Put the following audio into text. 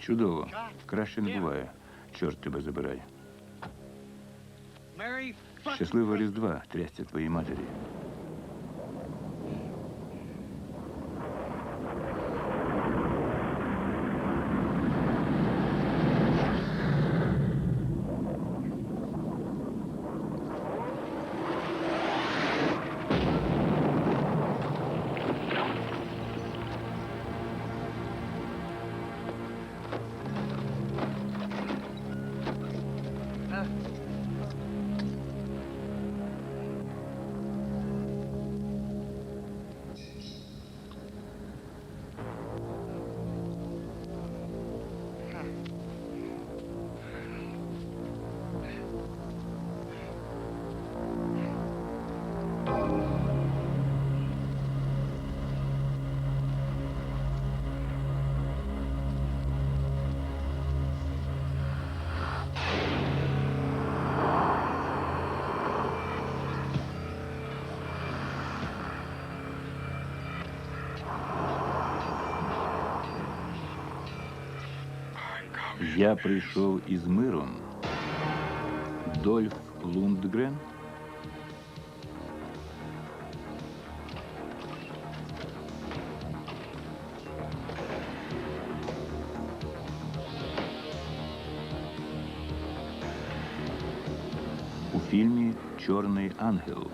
Чудово. Краще не буває. Чорт тебе забирай. Щасливого Різдва, трясця твоїй матері. Я прийшов із миром. Дольф Лундгрен. У фільмі Чорний ангел.